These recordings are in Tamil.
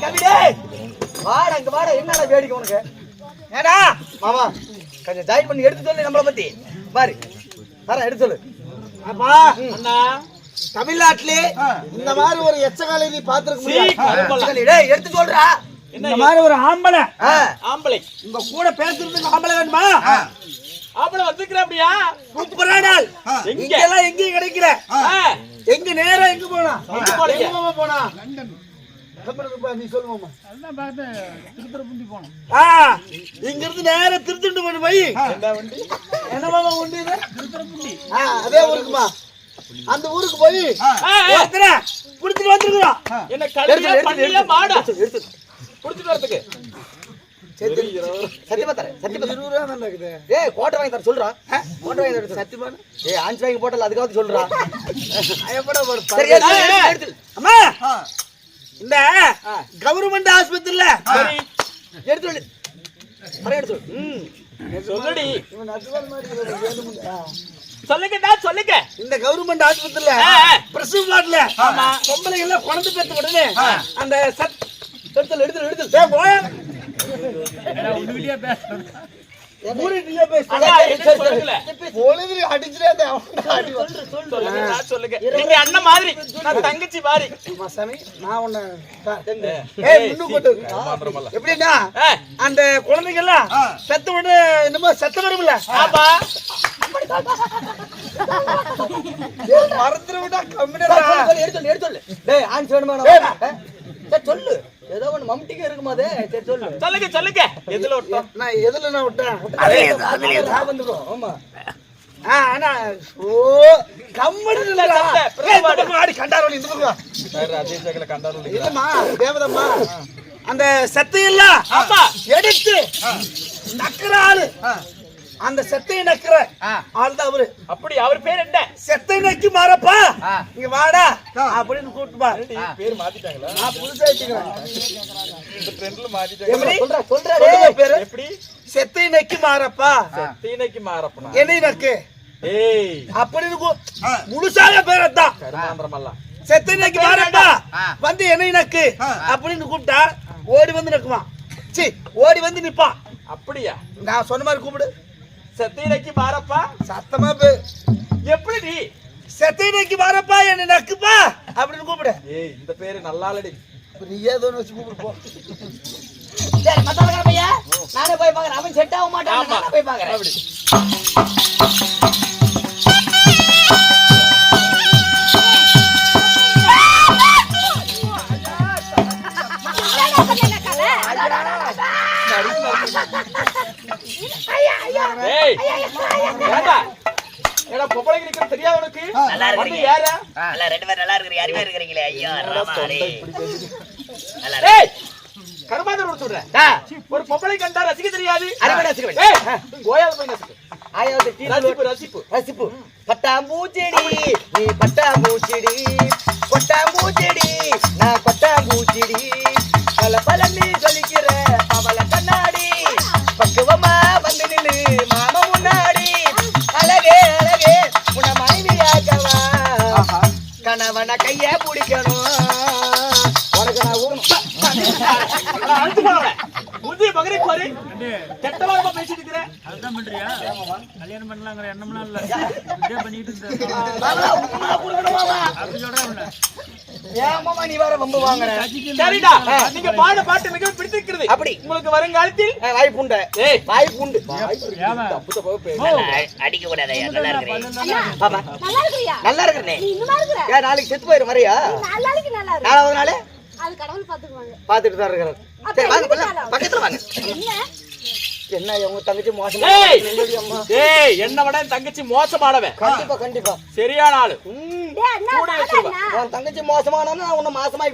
டேய் கவி டேய் வாடா இங்க வாடா என்னடா வேடிக்கை உனக்கு? ஏடா மாமா கொஞ்சம் ஜாயின் பண்ணி எடுத்து சொல்லு நம்மள பத்தி. பாரு. தர எடுத்து சொல்லு. அப்பா அண்ணா தமிழ்நாட்டிலே இந்த மாதிரி ஒரு எச்சகாலை நீ பாத்துருக்க முடியாது. சொல்லு, டேய் எடுத்து சொல்றா. இந்த மாதிரி ஒரு ஆம்பளை. ஆ, ஆம்பளை. உங்க கூட பேசுறதுக்கு ஆம்பளை வேணுமா? ஆம்பளை வந்துக்கிற அப்படியா? சூப்பரா நாள். எங்க? இங்க எல்லாம் எங்கேயும் கிடைக்கல. ஆ, எங்க நேரா எங்க போனா? எங்க போறீங்க? நீ சொல்லுவோமா ஆ இங்க இருந்து நேரா திருத்துண்டு போன போய் என்ன மாமா உண்டு இது? ஆ, அதே ஊருக்குமா? அந்த ஊருக்கு போய் புடிச்சிட்டு வந்துருக்கிறோம். என்ன எடுத்து பண்ணியா மாடா. புடிச்சிட்டு வரதுக்கு. சத்தியமா தரேன் சத்தியமா இருபது ரூபா தான் இருக்குது. ஏய் கோட்டை வாங்கி தர சொல்றா. கோட்டை வாங்கி தர சத்தியமா? ஏய் ஆன்ஸ் வாங்கி போட்டல அதுக்காவது சொல்றா. அம்மா. இந்த கவர்மெண்ட் ஆஸ்பத்திரியில சரி எடுத்து எடுத்து சொல்லு ம். சொல்லுடி. சொல்லுங்கடா சொல்லுங்க. இந்த கவர்மெண்ட் ஆஸ்பத்திரியில. பிரசவ வார்டுல பொம்பளைங்க எல்லாம் குழந்தை பெற்ற உடனே அந்த சத் எடுத்து எடுத்து எடுத்து போயா. தங்கச்சி சாமி, நான் வை. எப்படின்னா அந்த குழந்தைங்க எல்லாம் செத்த உடனே என்னமோ செத்த வரும்ல. ஆமா மறந்துட விட்டா சொல்லு, கம்மிடா சொல்லு, சொல்லு, நான். சரி, ஏதோ ஒண்ணு மம்டிக்கு இருக்குமா அது? சரி சொல்லு. சொல்லுங்க சொல்லுங்க. எதுல விட்டோம்? நான் எதுல நான் விட்டேன்? நான் வந்துடும் ஆமா. ஆ, ஆனா, ஓ, கம்முனு இல்ல, இந்த பக்கம் ஆடி, கண்டாரோலி, இந்த பக்கம் வா. இல்லம்மா, தேவதம்மா, அந்த செத்தையெல்லாம் ஆமா. எடுத்து நக்கிற ஆளு. அந்த செத்தையை நக்கிற ஆள் தான் அவரு. அப்படி அவர் பேர் என்ன? செத்தை நக்கி மாறப்பா. இங்க வாடா அப்படின்னு கூப்பிட்டு பா பேர் மாத்திட்டாங்களா? நான் புதுசா வச்சுக்கிறேன் ட்ரெண்ட்ல மாத்திட்டாங்க. எப்படி? சொல்றா சொல்றா. சொல்லுங்க டேய். பேரு. எப்படி? செத்தை நக்கி மாறப்பா. என்னை நக்கு ஏய். அப்படின்னு முழுசாக பேரத்தான். கருமாந்திரமல்ல. செத்தை நக்கி மாறப்பா. வந்து என்னை நக்கு அப்படின்னு கூப்பிட்டா ஓடி வந்து நக்குவான் சி ஓடி வந்து நிப்பான். அப்படியா? நான் சொன்ன மாதிரி கூப்பிடு. சத்தீனைக்கு மாறப்பா சத்தமா பே எப்படி நீ? செத்தை நக்கி மாறப்பா என்னை நக்குப்பா அப்படின்னு கூப்பிடு. ஏய் இந்த பேரு நல்லாலடி. இப்ப நீ ஏதோ வச்சு கூப்பிடு போ. சரி, மத்தவங்க பையா நானே போய் பாக்குறேன் அவன் செட் ஆக மாட்டான். நானே போய் பாக்குறேன் அப்படி. ஏய் ஏண்டா ஏடா பொம்பளைக்கு நிக்கிறது தெரியாது உனக்கு? நல்லா. யாரா? நல்லா ரெண்டு பேரும் நல்லா இருக்கிறீங்க. அருமையா இருக்கிறீங்களே. ஐயோ ராமா நல்லா கருமாந்தர் ஒரு சொல்றேன். ஒரு பொம்பளை கண்டா ரசிக்க தெரியாது. அரைமணி ரசிக்க ஏய்! கோயால போய் ஆயாவது ரசிப்பு ரசிப்பு. ரசிப்பு. பட்டாம்பூச்செடி. நீ பட்டாம்பூச்செடி. கொட்டாம்பூச்செடி நான் கைய பிடிக்கணும். உனக்கு நான் போறவன். முந்தைய மகனை பாரு கெட்டவாரமா பேசிட்டு இருக்கிறேன் அதுதான் பண்றியா? கல்யாணம் பண்ணலாங்கிற எண்ணம்லாம் இல்ல. இதே பண்ணிட்டு இருந்த. மாமா, உப்புமா கொடுக்கணுமாமா? அப்படி சொல்றேன் ஏன் மாமா நீ வேற வம்பு வாங்குற. சரிடா. நீங்க பாட பாட்டு மிகவும் பிடித்திருக்கிறது. அப்படி. உங்களுக்கு வருங்காலத்தில் ஏய், வாய் புண்டை. ஏய் வாய் புண்டு. தப்பு. நல்லா அடிக்க கூடாது ஐயா நல்லா இருக்கிறீங்க. பாப்பா நல்லா இருக்கிறியா? நல்லா இருக்கிறனே. நீ இன்னுமா இருக்கிற? ஏன் நாளைக்கு செத்து போயிரு வரையா? நாலு நாளைக்கு நல்லா இருக்கு நாள்? அது கடவுள் பாத்துக்குவாங்க பாத்துட்டு தான் இருக்கிறார் சரி வாங்க பல்ல, பக்கத்துல வாங்க. என்ன? என்ன உங்க தங்கச்சி மோசமா அம்மா? ஏய் என்ன விட என் தங்கச்சி மோசமானவன். கண்டிப்பா கண்டிப்பா. சரியான ஆளு உன் தங்கச்சி மோசமானா நான் உன்னை மாசமா!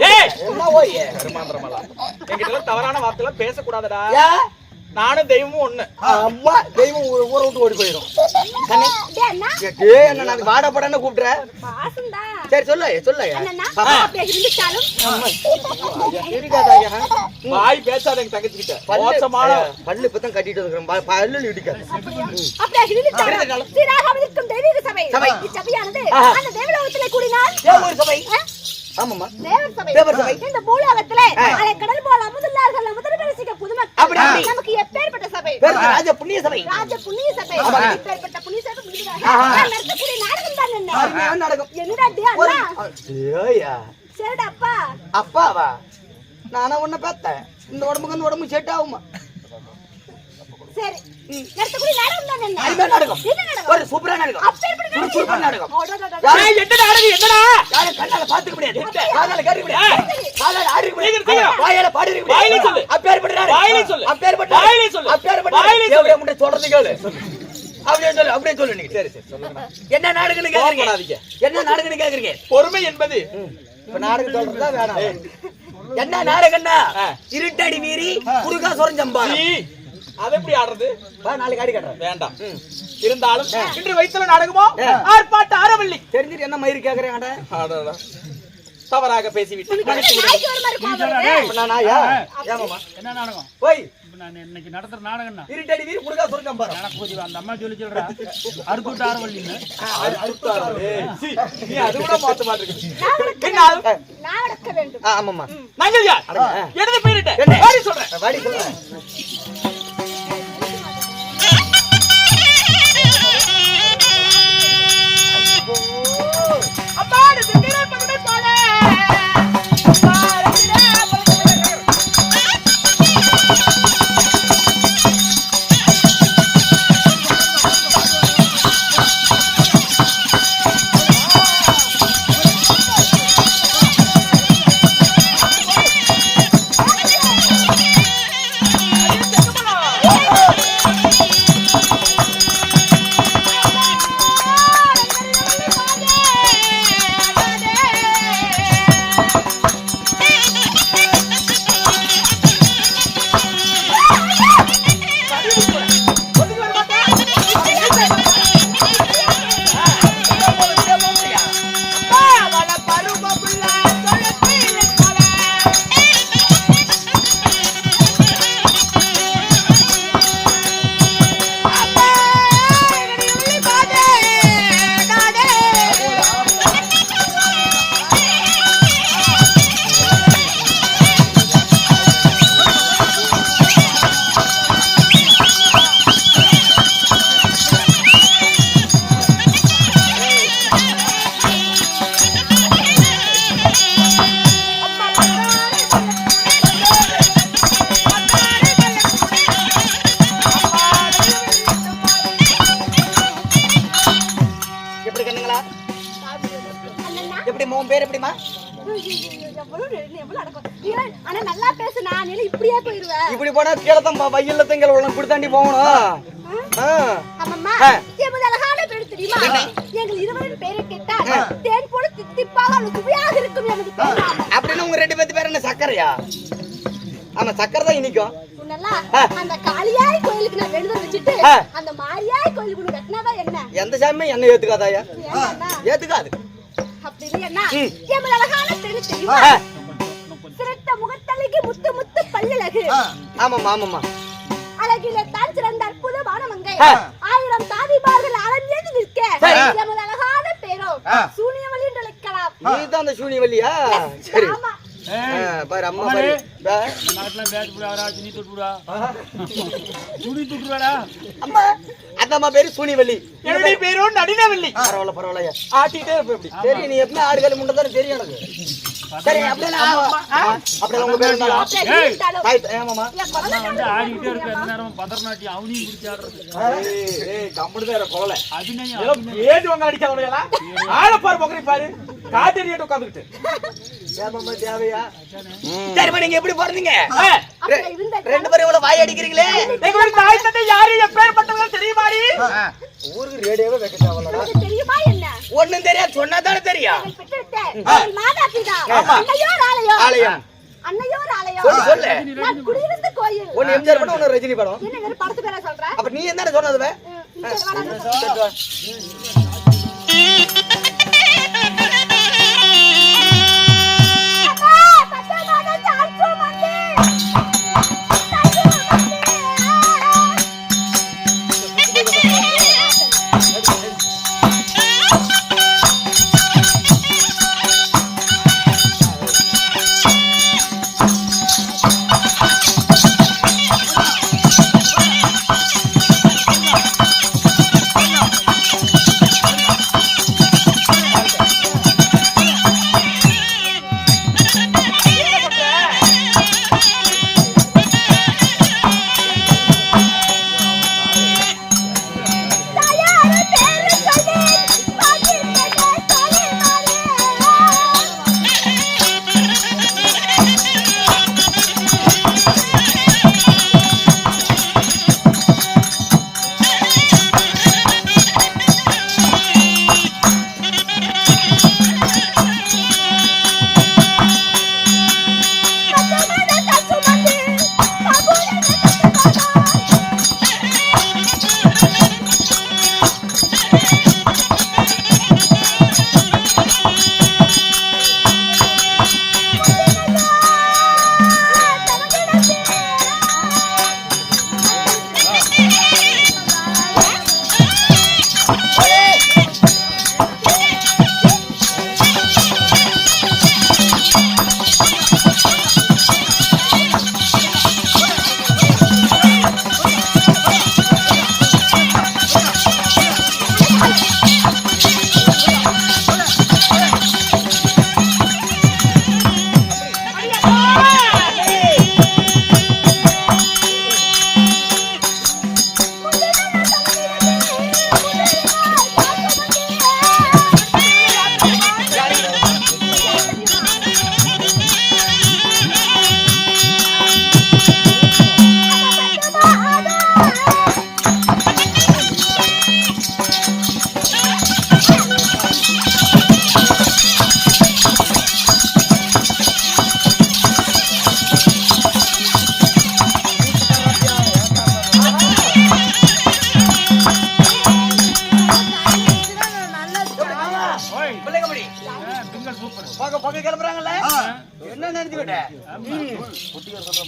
என்ன ஓய் கருமாந்திரமலா என்கிட்ட தவறான வார்த்தை பேசக்கூடாதுடா. நானும் தெய்வமும் ஒண்ணு. அம்மா தெய்வம் ஊரை ஊரை விட்டு ஓடி போயிடும். கண்ணே டேய் அண்ணா டேய் என்ன நான் வாட படன்னு கூப்பிடுற சரி சொல்லு சொல்லு. வாய் பேசாத எங்க தங்கச்சி கிட்ட பல்லு மோசமான பல்லு இப்பதான் கட்டிட்டு ப- பல்லு இடிக்காது. அப்படியே இருந்துட்டாலும் சீராக இருக்கும் தெய்வீக சபை. சபை. இச்சபையானது ஆஹா. அந்த தேவலோகத்திலே கூடினால் ஏன் ஒரு சபை. ஆ? ஆமாம்மா. தேவர் சபை. தேவர் சபை. இந்த பூலோகத்திலே அலை கடல் போல அமுதுள்ளார்கள் அப்படி, புதுமக்கள் அப்படி. நமக்கு எப்பேற்பட்ட சபை? பேர் ராஜ புண்ணிய சபை. ராஜ புண்ணிய சபை. இப்பேற்பட்ட புண்ணிய சபை முடிவாக ஆஹா. நான் நடத்தக்கூடிய நாடகம் தான் என்ன? நாடகம்? என்னடா டே ஒரு அண்ணா. ஐயா சரிடா அப்பா. அப்பாவா? நானா உன்னை பார்த்தேன். இந்த உடம்புக்கு அந்த உடம்பு செட் ஆகுமா சரி. நடத்தக்கூடிய நாடகம் தான் என்ன நாடகம் என்ன நாடகம் ஒரு சூப்பரான நாடகம். யாரு- என்ன என்னடா கண்ணால பாத்துக்க முடியாது. காதால கேட்க முடியாது. காதால ஆடிக்க முடியாது. சீக்கிரம், சீக்கிரம். வாயால பாடிக்க முடியாது. வாயிலே சொல்லு. வாயிலே சொல்லு. அப்பேற்பட்ட வாயிலே சொல்லு. அப்பேற்பட்ட வாயிலே நாடகம். சொல்லு. எப்படியே முன்னாடி சொல்றது கேளு. அப்படியே சொல்லு அப்படியே சொல்லு நீ. சரி சரி சொல்லுங்க என்ன நாடகம்னு கேக்குறீங்க? என்ன நாடகம்னு கேக்குறீங்க? பொறுமை என்பது இப்ப நாடகம் சொல்றதா வேணாம். என்ன நாடகம்னா இருட்டடி வீரி குறுகா சொரஞ்சம்பாரம் நீ அதை எப்படி ஆடுறது? வா நாளைக்கு ஆடி காட்டுறேன். வேண்டாம். இருந்தாலும் இன்று வைத்துள்ள நாடகமோ. ஆர்ப்பாட்ட ஆரவள்ளி தெரிஞ்சுட்டு என்ன மயிறு கேக்குறேன் தவறாக பேசிவிட்டு போய். இப்ப நான் இன்னைக்கு நடத்துற நாடகம் தான் இருட்டடி வீரி குறுகா சொரஞ்சம்பாரம் எனக்கு கொஞ்சம் அந்த அம்மா சொல்லி சொல்றா ஆரவல்லின்னு நீ அது கூட மாத்த மாட்டிருக்க வேண்டும். நான் அடக்க வேண்டும். ஆமாம்மா? வாடி சொல்றேன். வாடி அம்மாடு திங்களை பகடை போல. ஆனா நல்லா பேசு நான் இல்ல இப்படியே போயிருவேன் இப்படி போனா கீழே தான் வயல்ல திங்கள் உள்ள இப்படி தாண்டி போகணும். ஆமாம்மா ஆ. எமது அழகான பேர் தெரியுமா? எங்கள் இருவரின் பேரை கேட்டால் தேன் போல தித்திப்பாக சுவையாக இருக்கும். அப்படின்னு உங்க ரெண்டு பேத்து பேர் என்ன சக்கரையா? ஆமா சக்கரை தான் இனிக்கும். அந்த காளியாய் கோயிலுக்கு நான் வேண்டுதல் வச்சுட்டு. அந்த மாரியாய் கோயிலுக்கு கட்டினாதான் என்ன? எந்த சாமியும் என்ன ஏத்துக்காதாயா ஏத்துக்காது. அப்படி இல்லையா ம். எமது அழகான பேர் தெரியுமா? முகத்தழகி முத்து முத்து பல்லழகு ஆமாம்மா ஆமாம்மா. அழகிலே தான் சிறந்த அற்புதமான மங்கை. ஆயிரம் தாதிமார்கள் அலஞ்சேந்து நிற்க. எமது அழகான பேரோ. சூனியவழி என்று அழைக்கலாம். நீ தான் அந்த சூனியவல்லியா சரி. ஆமா. பாரு அம்மா பாரு. நாட்டுல பேட் போடா அவரா துணி தொட்டுடா துணி தொட்டுடாடா அம்மா அந்த அம்மா பேரு சூனியவல்லி என்னுடைய பேரும் நடினவில்லை பரவாயில்ல பரவாயில்ல ஆட்டிட்டே இருப்பேன் இப்படி. சரி நீ எப்பவுமே ஆறு காலம் முண்டை தானே தெரியும் எனக்கு. சரி அப்படியே உங்க பேர் வந்து நேரம் அவனையும் பிடிச்சி ஆடுறது கொலை. அபிநயம் ஏதோ வாங்க ஆள பாரு பாரு. உட்காந்துக்கிட்டு. தேவையா சரிம்மா நீங்க எப்படி பிறந்தீங்க ரெண்டு பேரும் இவ்வளவு வாய் அடிக்கிறீங்களே? எங்களுக்கு தாய் தந்தை யாரு? எப்பேற்பட்டவர்கள் தெரியுமாடி? ஊருக்கு ரேடியோவே வைக்க தேவையில்லடா உனக்கு தெரியுமா என்ன? ஒண்ணும் தெரியாது சொன்னா தானே தெரியும் மாதா பிதா அன்னையோர் ஆலயம். ஆலயம். அன்னையோர் ஆலயம். சொல்லு சொல்லு. நான் குடியிருந்த கோயில். ஒன்னு எம்ஜிஆர் படம் ஒன்னு ரஜினி படம். என்ன வேற படத்து பேரா சொல்ற? அப்ப நீ என்ன சொன்னது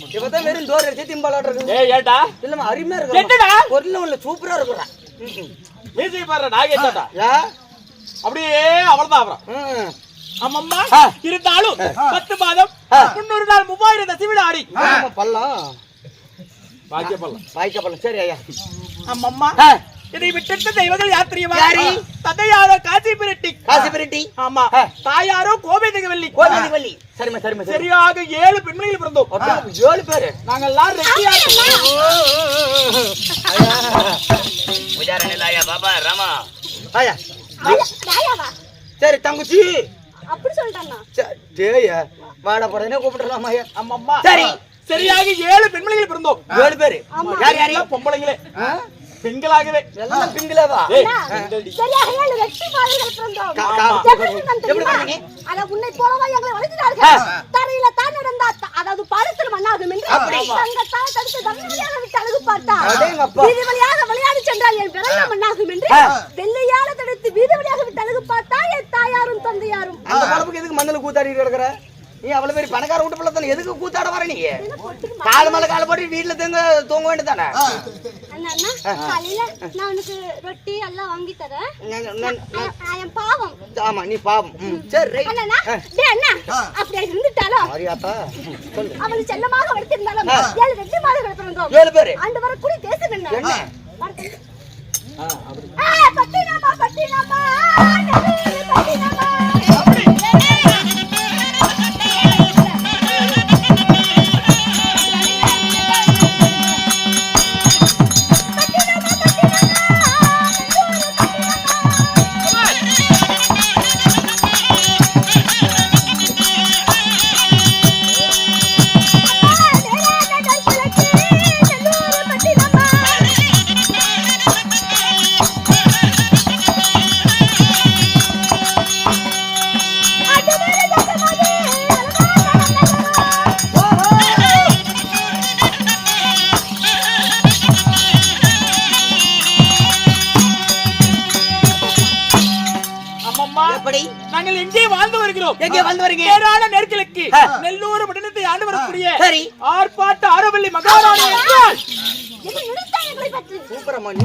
இப்பதான் வெறும் டோர் அடிச்சு திம்பாலாட்டு இருக்கு ஏய் ஏண்டா இல்லம்மா அருமையா இருக்கு என்னடா? பொருள் உள்ள சூப்பரா இருக்கிறான் அப்படியே அவர்தான் அவரம் ம். அம்மம்மா ஆ. இருந்தாலும் பத்து மாதம். முன்னூறு நாள் மூவாயிரம் தசிவிட ஆடி. பாக்கிய பல்லம் சரி ஐயா. அம்மம்மா ஆ, இதை விட்டு தெய்வங்கள் யார் தெரியுமா? யாரு? தந்தையாரோ காசி பிரட்டி காசி பிரட்டி ஆமா. தாயாரோ கோபிந்தகவல்லி கோவில் வள்ளி சரிம்மா சரிம்மா. சரி சரியாக ஏழு பெண்மணிகள் பிறந்தோம். ஏழு பேரு. நாங்கள் எல்லாம் ரெட்டியா புஜார நிலாயா பாபா ராமா. ஐயா ஆயா, சரி தங்கச்சி. அப்படி சொல்லிட்டானா ச- டேய் வாடா போறதுனே கூப்பிட்டுலாமா ஐயா? அம்மம்மா சரி. சரியாக ஏழு பெண்மணிகள் பிறந்தோம். ஏழு பேரு. யார் யார்? பொம்பளைங்களே? பெண்களாகவே எல்லாம் பெண்கள்டி. சரியாக ஏழு வெற்றி மாதங்கள் பிறந்தோம். அட, உன்னை போலவா எங்களை வளர்க்கிறார்கள். தரையில தான் நடந்தா, அதாவது பாதத்தில் மண்ணாகும் என்று தங்கத்தால் தடுத்து தன்மையாக விட்டு அழகு பார்த்தார். அடேங்கப்பா. வீதி வழியாக விளையாடி சென்றால் என் பிறந்த மண்ணாகும் என்று. வெள்ளையால தடுத்து வீதி வழியாக விட்டு அழகு பார்த்தா என் தாயாரும் தந்தையாரும். அந்த பழப்புக்கு எதுக்கு மண்ணில் கூத்தாடிட்டு கிடக்குற? நீ அவ்வளவு பெரிய பணக்கார வீட்டு பிள்ளை தானே எதுக்கு கூத்தாட வர நீ கால் மேல கால் போட்டு வீட்டுல தூங்க தூங்க வேண்டியதானே அண்ணா, காலையில நான் உனக்கு ரொட்டி எல்லாம் வாங்கி தரேன். நான்- பாவம். ஆமா நீ பாவம். ம், சரி அண்ணா டேய் அண்ணா அப்படியே இருந்துட்டாலும் மாரியாத்தா சொல்லு. அவளை செல்லமாக வளர்த்திருந்தாலும் ஏழு வெற்றி மாதங்கள் பிறந்தோம். ஏழு பேரு. என்ன? ஆ, பட்டினமா, பட்டினமா, நெல்லூரு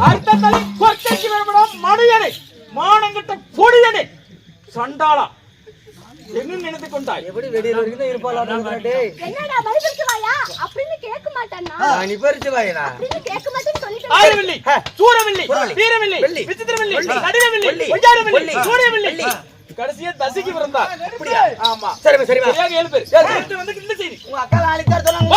அடுத்த தலை கொற்கைக்கு வரப்படும் மனுயனை மானங்கிட்ட பொடியனை சண்டாளா என்ன நினைத்து கொண்டாய் எப்படி வெளியில வரைக்கும் இருப்பாளா என்னடா வாயா அப்படின்னு கேட்க மாட்டானா நீ பறிச்சு வாயினா அப்படின்னு கேட்க மாட்டேன்னு சொல்லிட்டு ஆயிரவில்லி ஆ. சூரவில்லி சூரவில்லி. வீரவில்லி வெள்ளி. விசித்திரவில்லி வெள்ளி. நடுவவில்லி வெள்ளி. ஒய்யாரவில்லி வெள்ளி. சூரியவில்லி வெள்ளி. கடைசியா தசைக்கு பிறந்தா. அப்படியா? ஆமா. சரி சரி சரியாக ஏழு பேர். வந்து இல்ல செய்தி உங்க அக்கா! நாளைக்கு சொன்னாங்க